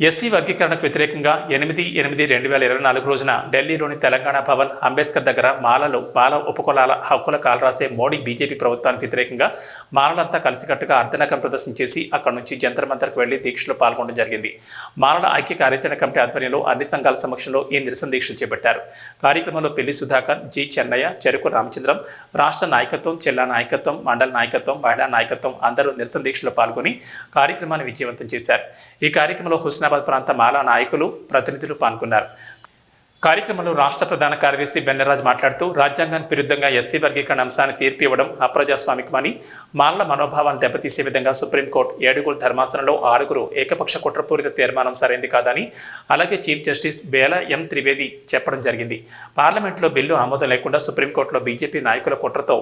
SC వర్గీకరణకు వ్యతిరేకంగా ఎనిమిది ఎనిమిది రెండు వేల ఇరవై నాలుగు రోజున ఢిల్లీలోని తెలంగాణ భవన్ అంబేద్కర్ దగ్గర మాలలు మాల ఉపకులాల హక్కుల కాలరాస్తే మోడీ బీజేపీ ప్రభుత్వానికి వ్యతిరేకంగా మాలలంతా కలిసికట్టుగా అర్ధనగరం ప్రదర్శన చేసి అక్కడి నుంచి జంతర్ మంతర్కు వెళ్ళి దీక్షలో పాల్గొనడం జరిగింది. మాలల ఐక్య కార్యాచరణ కమిటీ ఆధ్వర్యంలో అన్ని సంఘాల సమక్షంలో ఈ నిరసన దీక్షలు చేపట్టారు. కార్యక్రమంలో పెళ్ళి సుధాకర్ జి చెన్నయ్య చెరుకు రామచంద్రం రాష్ట్ర నాయకత్వం జిల్లా నాయకత్వం మండల నాయకత్వం మహిళా నాయకత్వం అందరూ నిరసన దీక్షలో పాల్గొని కార్యక్రమాన్ని విజయవంతం చేశారు. ఈ కార్యక్రమంలో హుస్నాబాద్ ప్రాంత మాలా నాయకులు ప్రతినిధులు పాల్గొన్నారు. కార్యక్రమంలో రాష్ట్ర ప్రధాన కార్యదర్శి బెన్నరాజ్ మాట్లాడుతూ రాజ్యాంగానికి విరుద్ధంగా ఎస్సీ వర్గీకరణ అంశాన్ని తీర్పు ఇవ్వడం అప్రజాస్వామికమని మాలల మనోభావాన్ని దెబ్బతీసే విధంగా సుప్రీంకోర్టు ఏడుగురు ధర్మాసనంలో ఆరుగురు ఏకపక్ష కుట్రపూరిత తీర్మానం సరైంది కాదని అలాగే chief justice Bela M Trivedi చెప్పడం జరిగింది. పార్లమెంట్లో బిల్లు ఆమోదం లేకుండా సుప్రీంకోర్టులో బీజేపీ నాయకుల కుట్రతో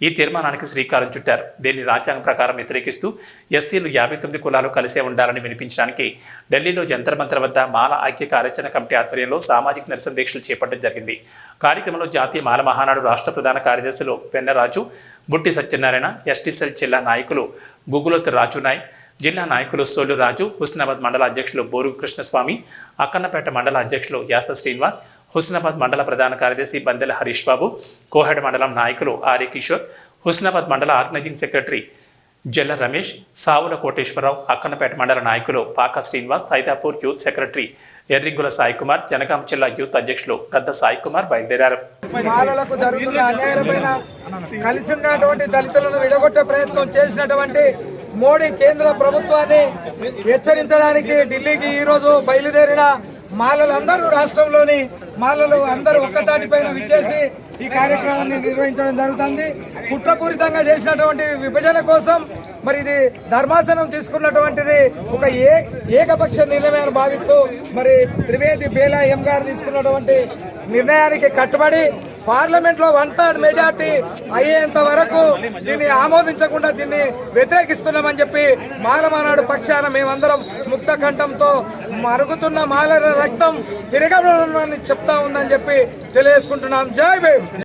ఈ తీర్మానానికి శ్రీకారం చుట్టారు. దీన్ని రాజ్యాంగ ప్రకారం వ్యతిరేకిస్తూ ఎస్సీలు యాభై తొమ్మిది కులాలు కలిసే ఉండాలని వినిపించడానికి ఢిల్లీలో జంతర్ మంత్ర వద్ద మాల ఐక్య కార్యాచరణ కమిటీ ఆధ్వర్యంలో సామాజిక నిరసన దీక్షలు చేపట్టడం జరిగింది. కార్యక్రమంలో జాతీయ మాల మహానాడు రాష్ట్ర ప్రధాన కార్యదర్శులు పెన్నరాజు బుట్టి సత్యనారాయణ ఎస్టీసెల్ జిల్లా నాయకులు గుగులోత్ రాజు నాయక్ జిల్లా నాయకులు సోలు రాజు హుస్నాబాద్ మండల అధ్యక్షులు బోరు కృష్ణస్వామి అక్కన్నపేట మండల అధ్యక్షులు యాస శ్రీనివాస్ హుస్నాబాద్ మండల ప్రధాన కార్యదర్శి బందెల హరీష్ బాబు కోహెడ్ మండలం నాయకులు ఆర్య కిషోర్ హుస్నాబాద్ మండల ఆర్గనైజింగ్ సెక్రటరీ జల్ల రమేష్ సావుల కోటేశ్వరరావు అక్కనపేట మండల నాయకులు పాక శ్రీనివాస్ సైదాపూర్ యూత్ సెక్రటరీ ఎర్రింగుల సాయి కుమార్ జనగాం జిల్లా యూత్ అధ్యక్షులు గద్ద సాయి కుమార్ బయలుదేరారు. బాలలకు జరుగుతున్న అన్యాయమైన కలిసి ఉన్నటువంటి దళితులను విడగొట్టే ప్రయత్నం చేసినటువంటి మోడీ కేంద్ర ప్రభుత్వాన్ని హెచ్చరించడానికి ఢిల్లీకి ఈ రోజు బయలుదేరిన మాలలందరూ రాష్ట్రంలోని మాలలు అందరూ ఒక్కతాటిపైన విచ్చేసి ఈ కార్యక్రమాన్ని నిర్వహించడం జరుగుతుంది. కుట్రపూరితంగా చేసినటువంటి విభజన కోసం మరి ఇది ధర్మాసనం తీసుకున్నటువంటిది ఒక ఏ ఏకపక్ష నిర్ణయం భావిస్తూ మరి త్రివేది బేలా ఎం గారు తీసుకున్నటువంటి నిర్ణయానికి కట్టుబడి పార్లమెంట్లో వన్ థర్డ్ మెజార్టీ అయ్యేంత వరకు దీన్ని ఆమోదించకుండా దీన్ని వ్యతిరేకిస్తున్నామని చెప్పి మాలమానాడు పక్షాన మేమందరం ముక్త కంఠంతో మరుగుతున్న మాల రక్తం తిరగబడమని చెప్తా ఉందని చెప్పి తెలియజేసుకుంటున్నాం. జై భీమ్!